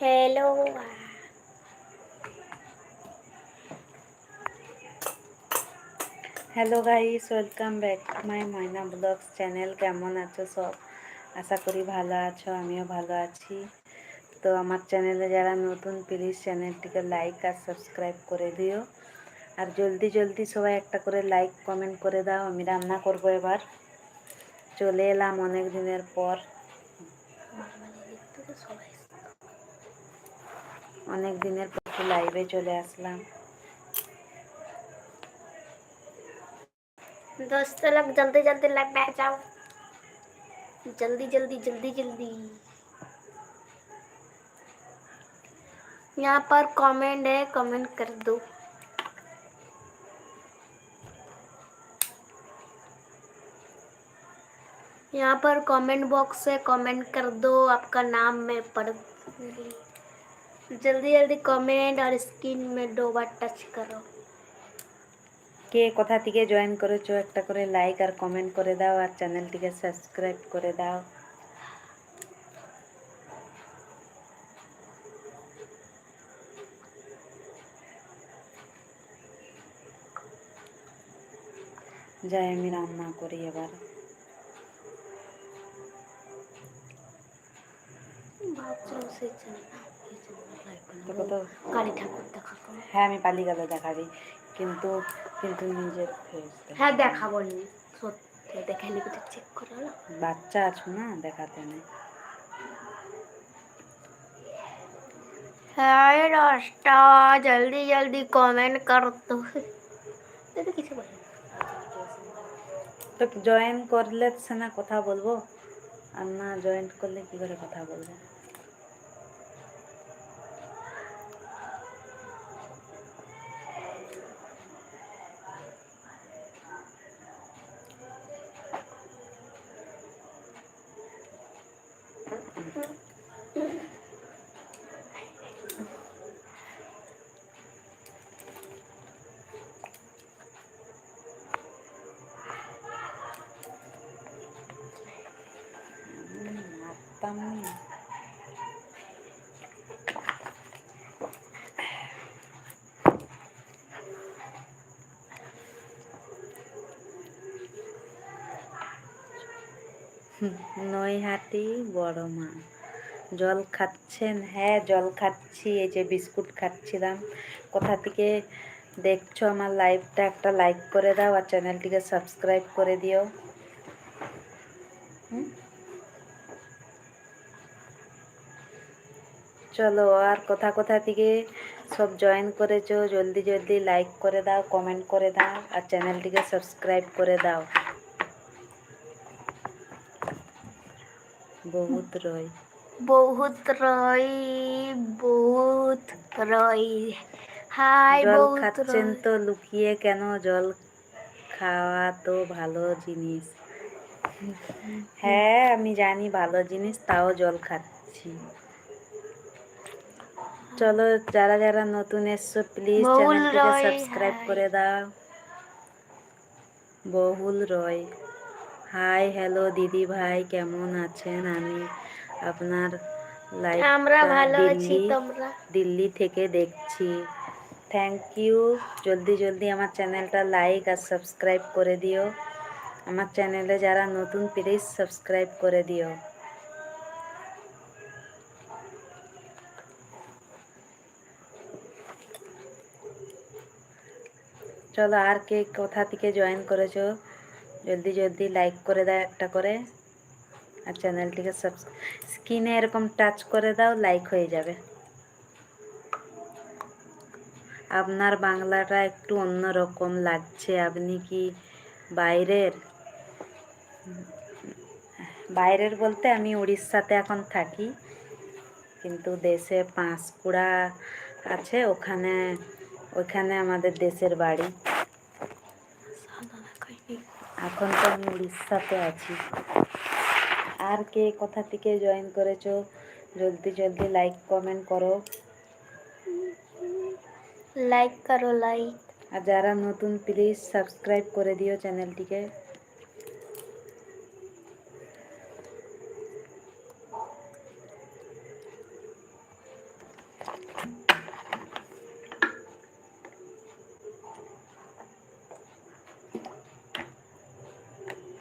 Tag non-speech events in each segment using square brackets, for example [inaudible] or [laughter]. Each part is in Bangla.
Hello hello guys welcome back my Moyna blogs channel কেমন আছো সব? আশা করি ভালো আছো, আমিও ভালো আছি। তো আমার চ্যানেলে যারা নতুন প্লিজ চ্যানেলটিকে লাইক আর সাবস্ক্রাইব করে দিও। আর জলদি জলদি সবাই একটা করে লাইক কমেন্ট করে দাও। আমি রান্না করব এবার। চলে এলাম অনেক দিনের পর। অনেক দিনের পর লাইভে চলে আসলাম दोस्तों लोग जल्दी जल्दी लग बैठ जाओ जल्दी जल्दी जल्दी जल्दी यहाँ पर कमेंट है कमेंट कर दो यहाँ पर कमेंट बॉक्स है कमेंट कर दो आपका नाम मैं पढ़ूंगी जल्दी जल्दी कमेंट और स्क्रीन में दो बार टच करो কে কোথা থেকে জয়েন করেছো একটা করে লাইক আর কমেন্ট করে দাও আর চ্যানেলটিকে সাবস্ক্রাইব করে দাও যাই আমি রান্না করি এবার ভাবছিলাম তোকে তো। কালী ঠাকুর দেখাবো হ্যাঁ আমি পালি গেলে দেখাবি। কিন্তু কিন্তু নিজের হ্যাঁ দেখাবো নি। সত্যি দেখে নিবি তো চেক করে হলো বাচ্চা আছো না? দেখাতে নেই হ্যাঁ রাস্তা জলদি জলদি কমেন্ট কর তো। কিছু বলে তো জয়েন করলে সে না কথা বলব। আর না জয়েন করলে কি করে কথা বলব? নৈহাটি বড় মা। জল খাচ্ছেন হ্যাঁ জল খাচ্ছি, এই যে বিস্কুট খাচ্ছিলাম। কোথা থেকে দেখছ আমার লাইভটা, একটা লাইক করে দাও আর চ্যানেলটিকে সাবস্ক্রাইব করে দিও। চলো, আর কোথা কোথা থেকে সব জয়েন করেছ, জলদি জলদি লাইক করে দাও, কমেন্ট করে দাও আর চ্যানেলটিকে সাবস্ক্রাইব করে দাও। বহুত রয়। বহুত রই বহুত রই হাই জল বহুত খাচ্ছেন তো লুকিয়ে কেন জল খাওয়া তো ভালো জিনিস? হ্যাঁ আমি জানি ভালো জিনিস তাও জল খাচ্ছি। চলো যারা যারা নতুন এসছো প্লিজ চ্যানেলটিকে সাবস্ক্রাইব করে দাও। বহুল রয়। হাই হ্যালো দিদি ভাই কেমন আছেন? আমি আপনার লাইভ আমরা ভালো আছি তোমরা? দিল্লি থেকে দেখছি। থ্যাংক ইউ জলদি জলদি আমার চ্যানেলটা লাইক আর সাবস্ক্রাইব করে দিও। আমার চ্যানেলে যারা নতুন প্লিজ সাবস্ক্রাইব করে দিও। চলো আর কে কোথা থেকে জয়েন করেছ? জলদি জলদি লাইক করে দাও একটা করে আর চ্যানেলটিকে সাবস্ক্রাইব স্ক্রিনে এরকম টাচ করে দাও লাইক হয়ে যাবে আপনার বাংলাটা একটু অন্যরকম লাগছে আপনি কি বাইরের বাইরের বলতে আমি উড়িষ্যাতে এখন থাকি কিন্তু দেশে পাঁশকুড়া আছে ওখানে ওখানে আমাদের দেশের বাড়ি এখন তো আমি উড়িষ্যাতে আছি। আর কে কোথা থেকে জয়েন করেছ? জলদি জলদি লাইক কমেন্ট করো। লাইক করো লাইক আর যারা নতুন প্লিজ সাবস্ক্রাইব করে দিও চ্যানেলটিকে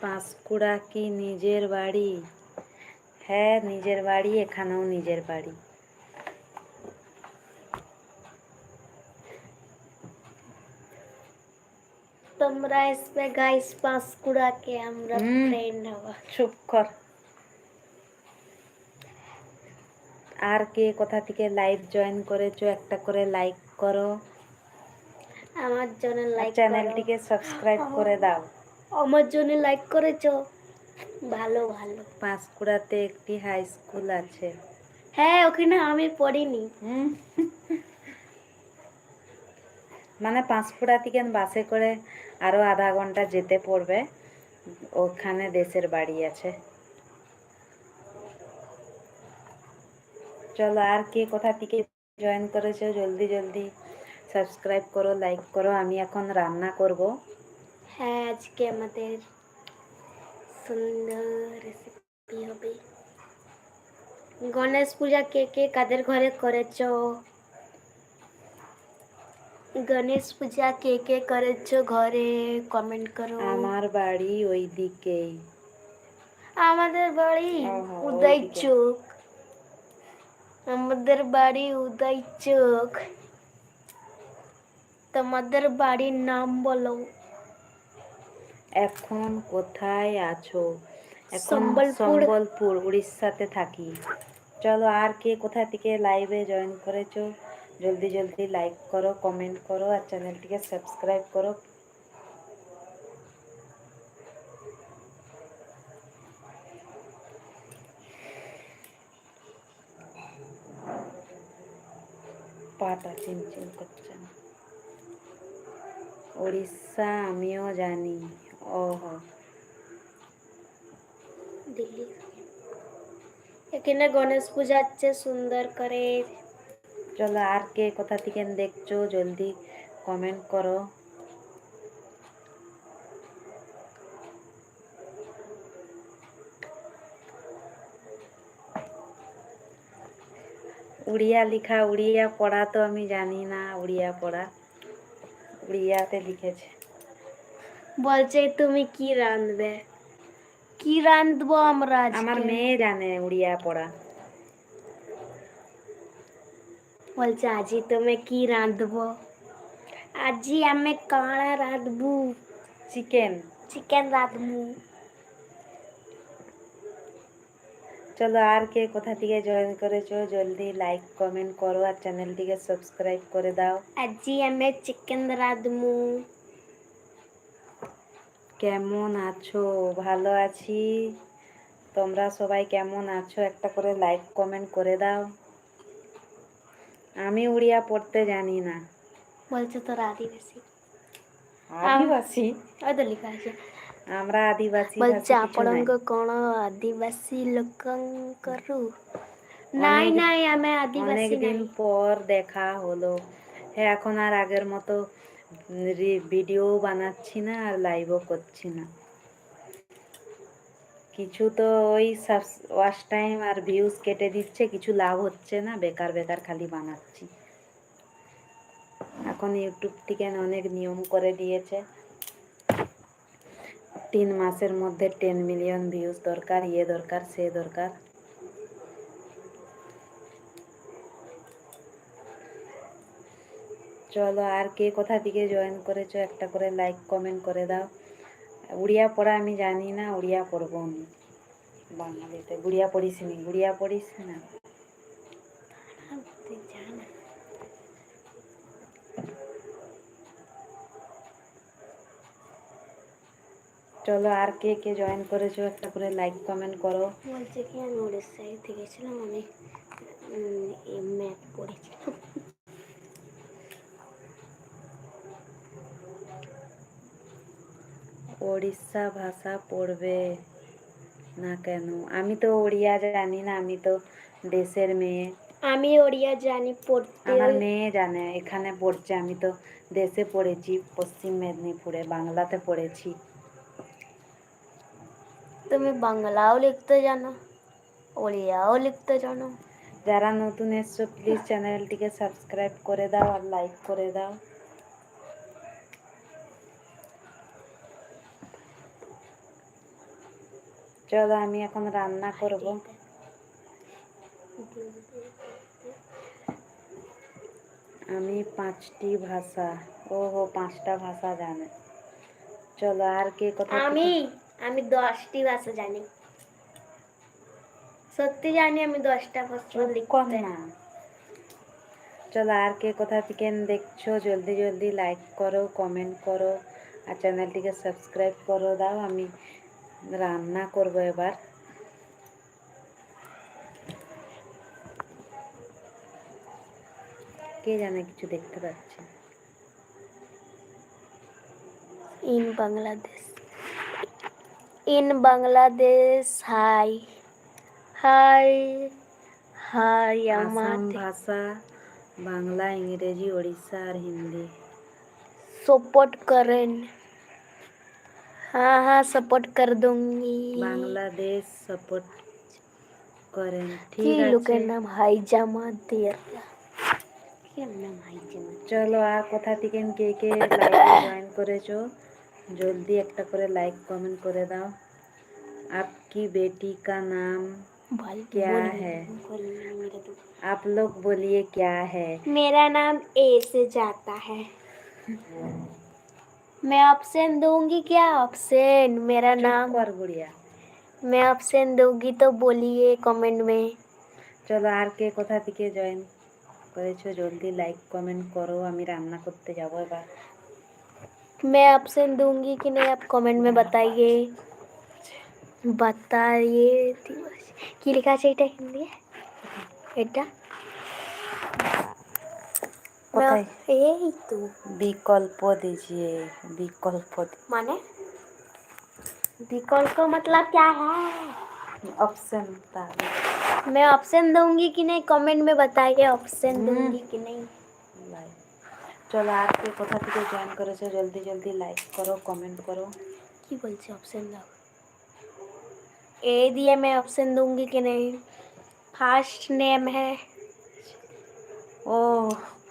পাঁশকুড়া কি নিজের বাড়ি? হ্যাঁ নিজের বাড়ি এখানেও নিজের বাড়ি। তোমরা এসবে গাইস আমরা ফ্রেন্ড চুপ কর। আর কে কোথা থেকে লাইভ জয়েন করেছ একটা করে লাইক করো। আমার জন্য লাইক চ্যানেলটিকে সাবস্ক্রাইব করে দাও। আমার জন্য লাইক করেছ? ভালো ভালো। পাঁশকুড়াতে একটি হাই স্কুল আছে। হ্যাঁ ওখানে আমি পড়িনি। মানে পাঁশকুড়া থেকে বাসে করে আরও আধা ঘণ্টা যেতে পড়বে? ওখানে দেশের বাড়ি আছে। চলো আর কে কোথা থেকে জয়েন করেছ? জলদি জলদি সাবস্ক্রাইব করো লাইক করো। আমি এখন রান্না করব। হ্যাঁ আজকে আমাদের সুন্দর রেসিপি হবে গণেশ পূজা কে কে কাদের ঘরে করেছ গণেশ পূজা কে কে করেছ ঘরে কমেন্ট করো আমার বাড়ি ওই দিকেই আমাদের বাড়ি ওহো, উদয় ওইদিকে। চোখ আমাদের বাড়ি উদয় চোখ তোমাদের বাড়ির নাম বলো এখন কোথায় আছো? এখন সম্বলপুর। উড়িষ্যাতে থাকি। চলো আর কে কোথা থেকে লাইভে জয়েন করেছ? জলদি জলদি লাইক করো কমেন্ট করো আর চ্যানেলটিকে সাবস্ক্রাইব করো। পাটা চিনচিন করছে না। উড়িষ্যা আমিও জানি। ওহো দিল্লি এখানে গণেশ পূজা হচ্ছে সুন্দর করে চলো আর কে কোথা থেকে দেখছ জলদি কমেন্ট করো উড়িয়া লেখা উড়িয়া পড়া তো আমি জানি না উড়িয়া পড়া উড়িয়াতে লিখেছে বলছে তুমি কি রাঁধবে? কি রাঁধবো আমরা আমার মেয়ে জানে উড়িয়া পড়া। বলছে আজি তুমি কি রাঁধবো? আজি আমি কাঁড়া রাঁধবু। চিকেন। চিকেন রাঁধবু। চলো আর কে কোথা থেকে জয়েন করেছ জলদি লাইক কমেন্ট করো আর চ্যানেলটিকে সাবস্ক্রাইব করে দাও। আজি আমি চিকেন রাঁধবু। কেমন আছো? ভালো আছি। তোমরা সবাই কেমন আছো? একটা করে লাইক কমেন্ট করে দাও। আমি উড়িয়া পড়তে জানি না। বলছো তোর আদিবাসী। আদিবাসী? ওই তো লেখা আছে। আমরা আদিবাসী বলছে আপনঙ্গ কোন আদিবাসী লোকঙ্করু নাই নাই আমি আদিবাসী অনেকদিন পর দেখা হলো। হ্যাঁ এখন আর আগের মতো ভিডিও বানাচ্ছি না আর লাইভও করছি না। কিছু তো ওই ওয়াচ টাইম আর ভিউজ কেটে দিচ্ছে, কিছু লাভ হচ্ছে না, বেকার বেকার খালি বানাচ্ছি। এখন ইউটিউব থেকে অনেক নিয়ম করে দিয়েছে। তিন মাসের মধ্যে টেন মিলিয়ন ভিউজ দরকার ইয়ে দরকার, সে দরকার। চলো আর কে কোথা থেকে জয়েন করেছ একটা করে লাইক কমেন্ট করে দাও। উড়িয়া পড়া আমি জানি না উড়িয়া পড়ব আমি। বাঙালিতে। গুড়িয়া পড়িস নি গুড়িয়া পড়িস না? চলো আর কে কে জয়েন করেছ একটা করে লাইক কমেন্ট করো। বলছে কি আমি উড়িষ্যায় থেকে গেছিলাম আমি ম্যাথ পড়েছিলাম। ওড়িশা ভাষা পড়বে না কেন? আমি তো ওড়িয়া জানি না আমি তো দেশের মেয়ে। আমি ওড়িয়া জানি পড়তে। আমার মেয়ে জানে এখানে পড়ছে। আমি তো দেশে পড়েছি পশ্চিম মেদিনীপুরে বাংলাতে পড়েছি। তুমি বাংলাও লিখতে জানো ওড়িয়াও লিখতে জানো। যারা নতুন এসছো প্লিজ চ্যানেলটিকে সাবস্ক্রাইব করে দাও আর লাইক করে দাও। চলো আমি এখন রান্না করব। আমি পাঁচটি ভাষা ও হো পাঁচটা ভাষা জানে। চলো আর কে কথা আমি আমি দশটি ভাষা জানি। সত্যি জানি আমি দশটা ভাষা লিখতে। না। চলো আর কে কোথা থেকে দেখছ জলদি জলদি লাইক করো কমেন্ট করো আর চ্যানেলটিকে সাবস্ক্রাইব করো দাও। আমি রান্না করব এবার। কে জানে কিছু দেখতে পাচ্ছে? In Bangladesh. In Bangladesh hi. Hi hi আমার ভাষা বাংলা ইংরেজি ওড়িশা আর হিন্দি। সাপোর্ট করেন। हाँ हाँ सपोर्ट कर दूंगी বাংলাদেশ সাপোর্ট করেন কি ঠিক লোকের আছে নাম হাইজামা দিয়ে কি নাম হাইজামা চলো আর কোথা থেকে কে কে লাইভে জয়েন করেছো জলদি একটা করে লাইক কমেন্ট করে দাও आपकी बेटी का नाम भाई क्या बोल है? बोल मेरा तो आप लोग बोलिए क्या है मेरा नाम ए से जाता है [laughs] मैं ऑप्शन दूंगी क्या ऑप्शन मेरा नाम कर गुड़िया मैं ऑप्शन दूंगी तो बोलिए कमेंट में চলো আর কে কোথা থেকে জয়েন করেছো জলদি লাইক কমেন্ট করো আমি রান্না করতে যাবো এবার मैं ऑप्शन दूंगी कि नहीं आप कमेंट में बताइए बताइए কি লেখা আছে এটা হিন্দি এটা কোথায় এই তো বিকল্প दीजिए বিকল্প माने विकल्प का मतलब क्या है অপশন তাহলে मैं ऑप्शन दूंगी कि नहीं कमेंट में बताइए ऑप्शन हम्म। दूंगी कि नहीं লাইক চলো আর কে কোথা থেকে জয়েন করেছো জলদি জলদি লাইক করো কমেন্ট করো কি বলছে অপশন দাও ए दिए मैं ऑप्शन दूंगी कि नहीं फास्ट नेम है ও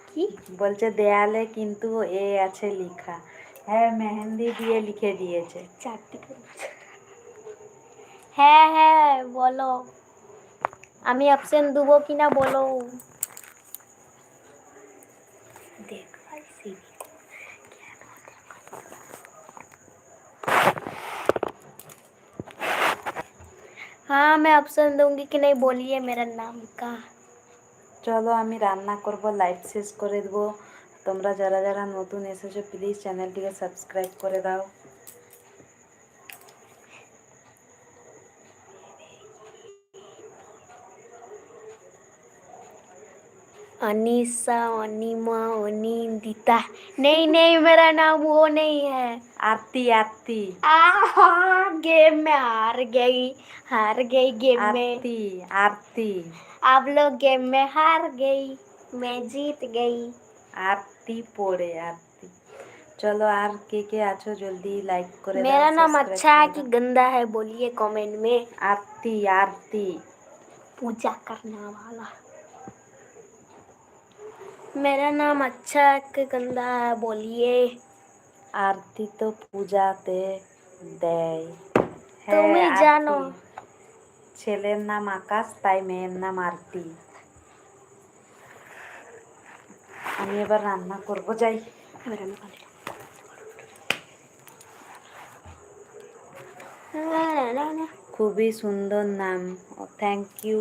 কি বলছে দেয়ালে কিন্তু এ আছে লেখা হ্যাঁ মেহেন্দি দিয়ে লিখে দিয়েছে চারটি করে হ্যাঁ হ্যাঁ বলো আমি অপশন দেবো কি না বলো দেখ ভাই CV को কেন देखो? हाँ मैं ऑप्शन दूंगी कि नहीं बोलिए मेरा नाम का চলো আমি রান্না করব লাইভ শেষ করে দেবো। তোমরা যারা যারা নতুন এসেছ প্লিজ চ্যানেলটিকে সাবস্ক্রাইব করে দাও। अनिसा अनिमा अनिंदिता। नहीं नहीं मेरा नाम वो नहीं है। आरती आरती। हाँ, गेम में हार गई। हार गई गेम में। आरती आरती। आप लोग गेम में हार गई। मैं जीत गई। आरती पोड़े आरती। चलो आर के के आचो जल्दी लाइक करो मेरा नाम अच्छा है कि गंदा है बोलिए कमेंट में। आरती आरती। पूजा करने वाला। मेरा नाम अच्छा है कि गंदा है बोलिए আরতি তো পূজাতে দেয় তুমি আরতি। জানো। ছেলের নাম আকাশ তাই মেয়ের নাম আরতি আমি এবার রান্না করব যাই मेरा नाम काले। খুবই সুন্দর নাম থ্যাংক ইউ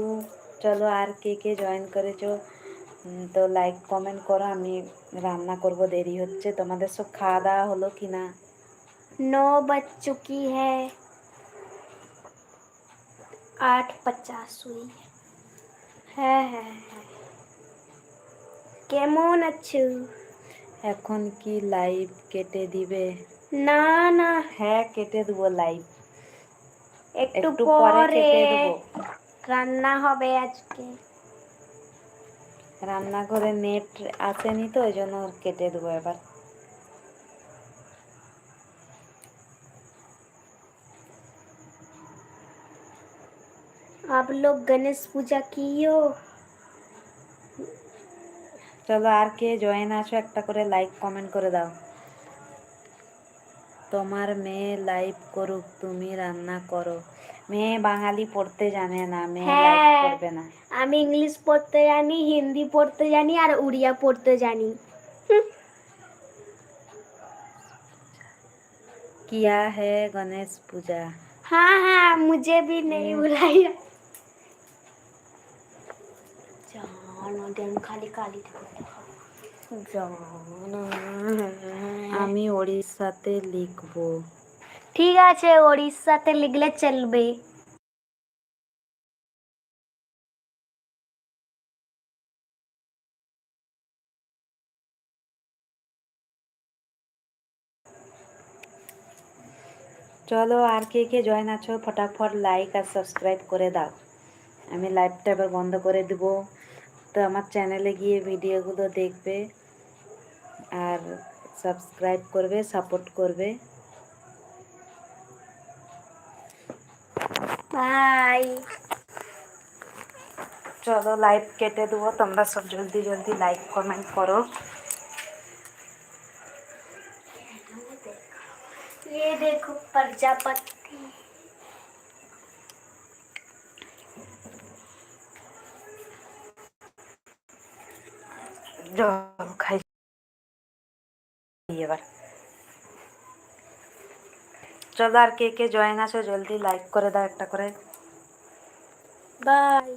চলো আর কে কে জয়েন করেছো উম, তো লাইক কমেন্ট করো আমি রান্না করব দেরি হচ্ছে। তোমাদের সব খাওয়া দাওয়া হলো কি না ন বাজ চুকি হ্যাঁ আট পচাশ হুই হ্যাঁ হ্যাঁ হ্যাঁ। কেমন আছো? এখন কি লাইভ কেটে দিবে? না না। হ্যাঁ কেটে দেবো লাইভ একটু পরে রান্না হবে আজকে। রান্নাঘরে নেট আসেনি তো ওই জন্য কেটে দেবো এবার आप लोग गणेश पूजा की हो চলো আর কে জয়েন আছো একটা করে লাইক কমেন্ট করে দাও তোমার মেয়ে লাইভ করুক তুমি রান্না করো মেয়ে বাঙালি পড়তে জানে না মেয়ে লাইভ হ্যাঁ। করবে না আমি ইংলিশ পড়তে জানি হিন্দি পড়তে জানি আর উড়িয়া পড়তে জানি किया है गणेश पूजा हाँ हाँ मुझे भी नहीं बुलाया জানো দেন খালি কালি জানো আমি ওড়িশাতে লিখবো ঠিক আছে, ওড়িশাতে লিখলে চলবে। চলো আর কে কে জয়েন আছো, ফটাফট লাইক আর সাবস্ক্রাইব করে দাও। আমি লাইভটা এবার বন্ধ করে দেব। তো আমার চ্যানেলে গিয়ে ভিডিওগুলো দেখবে আর সাবস্ক্রাইব করবে সাপোর্ট করবে। বাই চলো লাইভ কেটে দেবো তোমরা সব জলদি জলদি লাইক কমেন্ট করো ये देखो प्रजापति চলো আর কে কে জয়েন আছো জলদি লাইক করে দাও একটা করে। বাই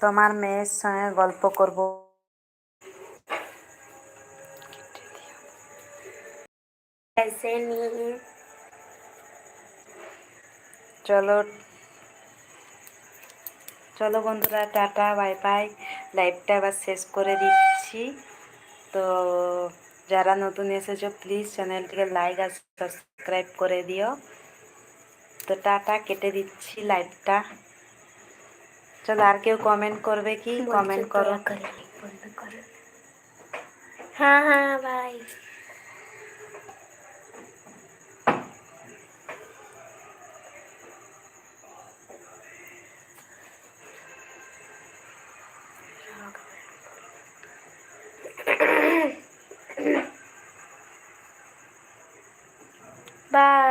তোমার মেয়ের সঙ্গে গল্প করব। চলো চলো বন্ধুরা টাটা বাই বাই লাইভটা আবার শেষ করে দিচ্ছি। তো যারা নতুন এসেছ প্লিজ চ্যানেলটিকে লাইক আর সাবস্ক্রাইব করে দিও। তো টাটা কেটে দিচ্ছি লাইভটা চলো আর কেউ কমেন্ট করবে কি? কমেন্ট করো। হ্যাঁ হ্যাঁ বাই Bye.